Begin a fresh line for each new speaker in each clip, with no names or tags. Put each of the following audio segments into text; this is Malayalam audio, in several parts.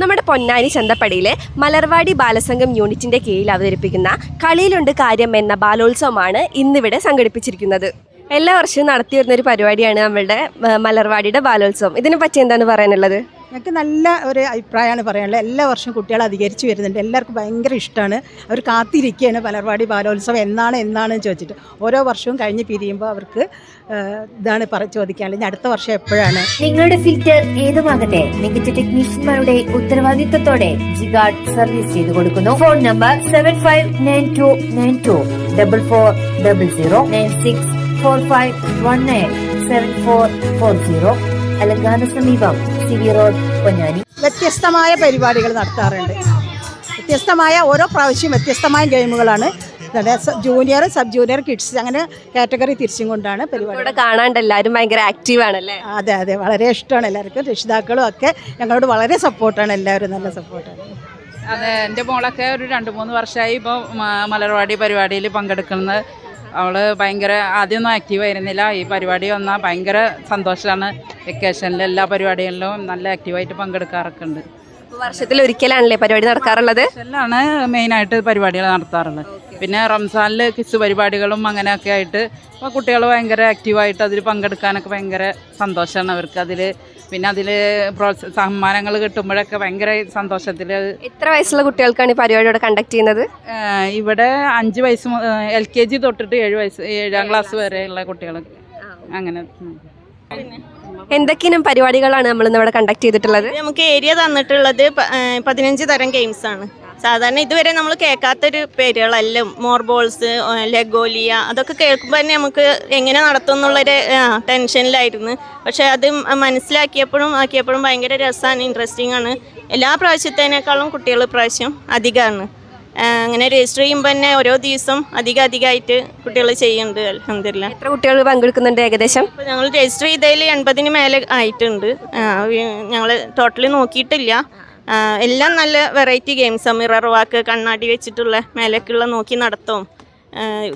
നമ്മുടെ പൊന്നാനി ചന്തപ്പടിയിലെ മലർവാടി ബാലസംഘം യൂണിറ്റിന്റെ കീഴിൽ അവതരിപ്പിക്കുന്ന കളിയിലുണ്ട് കാര്യം എന്ന ബാലോത്സവമാണ് ഇന്നിവിടെ സംഘടിപ്പിച്ചിരിക്കുന്നത്. എല്ലാ വർഷവും നടത്തി വരുന്ന ഒരു പരിപാടിയാണ് നമ്മളുടെ മലർവാടിയുടെ ബാലോത്സവം. ഇതിനെ പറ്റി എന്താണ് പറയാനുള്ളത്?
ഞങ്ങൾക്ക് നല്ല ഒരു അഭിപ്രായമാണ് പറയാനുള്ളത്. എല്ലാ വർഷവും കുട്ടികൾ അധികരിച്ച് വരുന്നുണ്ട്. എല്ലാവർക്കും ഭയങ്കര ഇഷ്ടമാണ്. അവർ കാത്തിരിക്കുകയാണ്. പലർവാടി ബാലോത്സവം എന്നാണ് എന്നാണ് ചോദിച്ചിട്ട് ഓരോ വർഷവും കഴിഞ്ഞ് പിരിയുമ്പോൾ അവർക്ക് ഇതാണ് പറ ചോദിക്കാനുള്ളത്. അടുത്ത വർഷം എപ്പോഴാണ്?
നിങ്ങളുടെ ഫിൽറ്റർ ഏതുമാകട്ടെ മികച്ച ടെക്നീഷ്യന്മാരുടെ ഉത്തരവാദിത്തത്തോടെ ജിഗാർഡ് സർവീസ് ചെയ്തു കൊടുക്കുന്നു. Phone number seven five nine two nine two double four double zero nine six four five one nine seven four four zero അലങ്കാന സമീപം സിവി റോഡ് പൊന്നാനി.
വ്യത്യസ്തമായ പരിപാടികൾ നടത്താറുണ്ട്. വ്യത്യസ്തമായ ഓരോ പ്രാവശ്യം വ്യത്യസ്തമായ ഗെയിമുകളാണ്. ജൂനിയർ സബ് ജൂനിയർ കിഡ്സ് അങ്ങനെ കാറ്റഗറി തിരിച്ചും കൊണ്ടാണ് പരിപാടി.
കാണാണ്ട് എല്ലാവരും ഭയങ്കര ആക്റ്റീവ് ആണല്ലേ?
അതെ അതെ. വളരെ ഇഷ്ടമാണ് എല്ലാവർക്കും. രക്ഷിതാക്കളും ഒക്കെ ഞങ്ങളോട് വളരെ സപ്പോർട്ടാണ്. എല്ലാവരും നല്ല സപ്പോർട്ടാണ്.
അതെ എന്റെ മോളൊക്കെ ഒരു രണ്ട് മൂന്ന് വർഷമായി ഇപ്പോൾ മലർവാടി പരിപാടിയിൽ പങ്കെടുക്കുന്നത്. അവൾ ഭയങ്കര ആദ്യമൊന്നും ആക്റ്റീവ് ആയിരുന്നില്ല. ഈ പരിപാടി വന്നാൽ ഭയങ്കര സന്തോഷമാണ് വെക്കേഷനിൽ എല്ലാ പരിപാടികളിലും നല്ല ആക്റ്റീവായിട്ട് പങ്കെടുക്കാറൊക്കെ ഉണ്ട്.
വർഷത്തിൽ ഒരിക്കലാണല്ലേ പരിപാടി നടക്കാറുള്ളത്?
വെക്കേഷനിലാണ് മെയിനായിട്ട് പരിപാടികൾ നടത്താറുള്ളത്. പിന്നെ റംസാനിൽ കിസ് പരിപാടികളും അങ്ങനെയൊക്കെ ആയിട്ട് ഇപ്പോൾ കുട്ടികൾ ഭയങ്കര ആക്റ്റീവായിട്ട് അതിൽ പങ്കെടുക്കാനൊക്കെ ഭയങ്കര സന്തോഷമാണ് അവർക്ക്. അതിൽ പിന്നെ അതിൽ പ്രോത്സാ സമ്മാനങ്ങൾ കിട്ടുമ്പോഴൊക്കെ ഭയങ്കര സന്തോഷത്തിൽ
എത്ര വയസ്സുള്ള കുട്ടികൾക്കാണ് ഈ പരിപാടി ഇവിടെ കണ്ടക്ട് ചെയ്യുന്നത്
ഇവിടെ അഞ്ച് വയസ്സ് എൽ കെ ജി തൊട്ടിട്ട് ഏഴ് വയസ്സ് ഏഴാം ക്ലാസ് വരെയുള്ള കുട്ടികൾ അങ്ങനെ.
എന്തൊക്കെയും പരിപാടികളാണ് നമ്മൾ ഇന്ന് ഇവിടെ കണ്ടക്ട് ചെയ്തിട്ടുള്ളത്?
നമുക്ക് ഏരിയ തന്നിട്ടുള്ളത് പതിനഞ്ച് തരം ഗെയിംസ് ആണ്. സാധാരണ ഇതുവരെ നമ്മൾ കേൾക്കാത്തൊരു പേരുകളെല്ലാം മോർബോൾസ് ലെഗോലിയ അതൊക്കെ കേൾക്കുമ്പോൾ തന്നെ നമുക്ക് എങ്ങനെ നടത്തും എന്നുള്ളൊരു ടെൻഷനിലായിരുന്നു പക്ഷെ അത് മനസ്സിലാക്കിയപ്പോഴും ആക്കിയപ്പോഴും ഭയങ്കര രസമാണ് ഇൻട്രസ്റ്റിംഗ് ആണ്. എല്ലാ പ്രാവശ്യത്തേനേക്കാളും കുട്ടികൾ പ്രാവശ്യം അധികമാണ് അങ്ങനെ രജിസ്റ്റർ ചെയ്യുമ്പോൾ തന്നെ ഓരോ ദിവസം അധികം അധികമായിട്ട് കുട്ടികൾ ചെയ്യുന്നുണ്ട് അലഹമില്ല
എത്ര കുട്ടികൾ പങ്കെടുക്കുന്നുണ്ട് ഏകദേശം?
ഞങ്ങൾ രജിസ്റ്റർ ചെയ്തതിൽ എൺപതിന് മേലെ ആയിട്ടുണ്ട്. ഞങ്ങൾ ടോട്ടലി നോക്കിയിട്ടില്ല. എല്ലാം നല്ല വെറൈറ്റി ഗെയിംസ് മിറർ വാക്ക് കണ്ണാടി വെച്ചിട്ടുള്ള മേലേക്കുള്ള നോക്കി നടത്തും.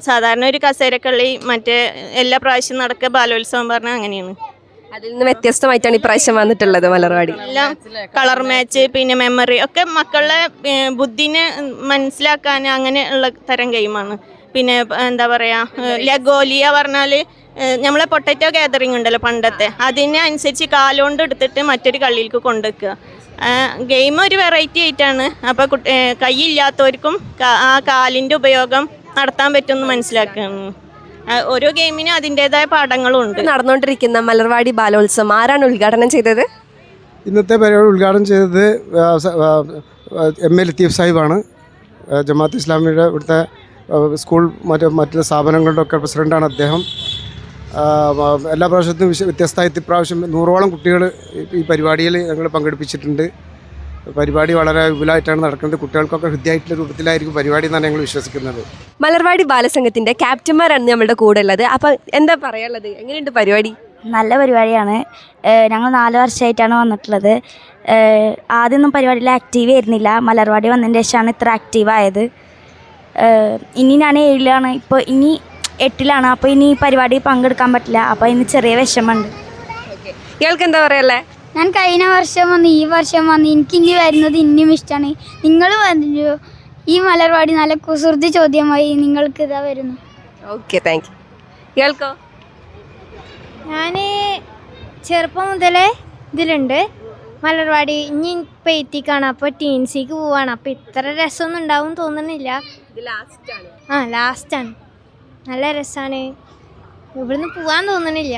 സാധാരണ ഒരു കസേരക്കളി മറ്റേ എല്ലാ പ്രാവശ്യം നടക്കുക ബാലോത്സവം പറഞ്ഞാൽ അങ്ങനെയാണ്.
അതിൽ നിന്ന് വ്യത്യസ്തമായിട്ടാണ് ഇപ്രാവശ്യം വന്നിട്ടുള്ളത് മലർവാടി.
എല്ലാം കളർ മാച്ച് പിന്നെ മെമ്മറി ഒക്കെ മക്കളുടെ ബുദ്ധിനെ മനസ്സിലാക്കാൻ അങ്ങനെ ഉള്ള തരം ഗെയിമാണ് പിന്നെ എന്താ പറയുക ലഗോലിയ പറഞ്ഞാൽ നമ്മളെ പൊട്ടറ്റോ ഗാദറിംഗ് ഉണ്ടല്ലോ പണ്ടത്തെ. അതിനനുസരിച്ച് കാലുകൊണ്ട് എടുത്തിട്ട് മറ്റൊരു കള്ളിയിലേക്ക് കൊണ്ടുവെക്കുക. ഗെയിം ഒരു വെറൈറ്റി ആയിട്ടാണ്. അപ്പോൾ കുട്ടി കൈയില്ലാത്തവർക്കും ആ കാലിന്റെ ഉപയോഗം നടത്താൻ പറ്റുമെന്ന് മനസ്സിലാക്കുന്നു ഓരോ ഗെയിമിനും അതിന്റെതായ പാഠങ്ങളും ഉണ്ട്
നടന്നുകൊണ്ടിരിക്കുന്ന മലർവാടി ബാലോത്സവം. ആരാണ് ഉദ്ഘാടനം ചെയ്തത്?
ഇന്നത്തെ പരിപാടി ഉദ്ഘാടനം ചെയ്തത് എം എൽ ലത്തീഫ് സാഹിബാണ്. ആണ് ജമാഅത്ത് ഇസ്ലാമിയുടെ ഇവിടുത്തെ സ്കൂൾ മറ്റ് മറ്റുള്ള സ്ഥാപനങ്ങളുടെ ഒക്കെ പ്രസിഡന്റാണ് അദ്ദേഹം. എല്ലാ പ്രാവശ്യത്തും വിശ- വ്യത്യസ്തമായിട്ട് ഇപ്രാവശ്യം നൂറോളം കുട്ടികൾ ഈ പരിപാടിയിൽ ഞങ്ങൾ പങ്കെടുപ്പിച്ചിട്ടുണ്ട്. പരിപാടി വളരെ വിപുലമായിട്ടാണ് നടക്കുന്നത്. കുട്ടികൾക്കൊക്കെ ഹൃദ്യമായിട്ടുള്ള രൂപത്തിലായിരിക്കും പരിപാടി എന്നാണ് ഞങ്ങൾ വിശ്വസിക്കുന്നത്.
മലർവാടി ബാലസംഘത്തിന്റെ ക്യാപ്റ്റന്മാരാണ് നമ്മുടെ കൂടെ ഉള്ളത്. അപ്പൊ എന്താ പറയാനുള്ളത്? എങ്ങനെയുണ്ട് പരിപാടി?
നല്ല പരിപാടിയാണ്. ഞങ്ങൾ നാല് വർഷമായിട്ടാണ് വന്നിട്ടുള്ളത്. ആദ്യമൊന്നും പരിപാടിയിൽ ആക്റ്റീവ് ആയിരുന്നില്ല. മലർവാടി വന്നതിന് ശേഷമാണ് ഇത്ര ആക്റ്റീവ് ആയത്. ഇനി ഞാൻ ഏഴിലാണ്. ഇപ്പോൾ ഇനി എട്ടിലാണ്. അപ്പോൾ ഇനി ഈ പരിപാടി പങ്കെടുക്കാൻ പറ്റില്ല. അപ്പോൾ ഇനി ചെറിയ വിഷമമുണ്ട്.
ഇയാൾക്ക് എന്താ പറയല്ലേ
ഞാൻ കഴിഞ്ഞ വർഷം വന്ന് ഈ വർഷം വന്ന് എനിക്ക് ഇനി വരുന്നത് ഇനിയും ഇഷ്ടമാണ് നിങ്ങൾ വന്നു ഈ മലർവാടി നല്ല കുസൃതി ചോദ്യമായി നിങ്ങൾക്ക് ഇതാ വരുന്നു.
ഓക്കെ താങ്ക് യു ഇയാൾക്കോ?
ഞാൻ ചെറുപ്പം മുതലേ ഇതിലുണ്ട്. മലർവാടി ഇനി ഇപ്പം എത്തിക്കാണ് അപ്പോൾ ടീൻസിക്ക് പോവാണ്. അപ്പോൾ ഇത്ര രസമൊന്നും ഉണ്ടാവും തോന്നുന്നില്ല ആ ലാസ്റ്റാണ് നല്ല രസാണ്. ഇവിടുന്ന് പോവാൻ തോന്നണില്ല.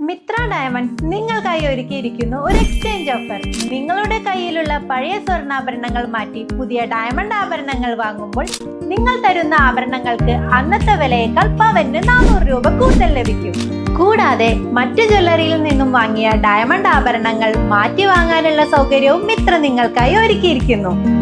മിത്ര ഡയമണ്ട് നിങ്ങൾക്കായി ഒരുക്കിയിരിക്കുന്നു ഒരു എക്സ്ചേഞ്ച് ഓഫർ നിങ്ങളുടെ കയ്യിലുള്ള പഴയ സ്വർണാഭരണങ്ങൾ മാറ്റി പുതിയ ഡയമണ്ട് ആഭരണങ്ങൾ വാങ്ങുമ്പോൾ നിങ്ങൾ തരുന്ന ആഭരണങ്ങൾക്ക് അന്നത്തെ വിലയേക്കാൾ പവന് നാനൂറ് രൂപ കൂടുതൽ ലഭിക്കും. കൂടാതെ മറ്റു ജ്വല്ലറിയിൽ നിന്നും വാങ്ങിയ ഡയമണ്ട് ആഭരണങ്ങൾ മാറ്റി വാങ്ങാനുള്ള സൗകര്യവും മിത്ര നിങ്ങൾക്കായി ഒരുക്കിയിരിക്കുന്നു.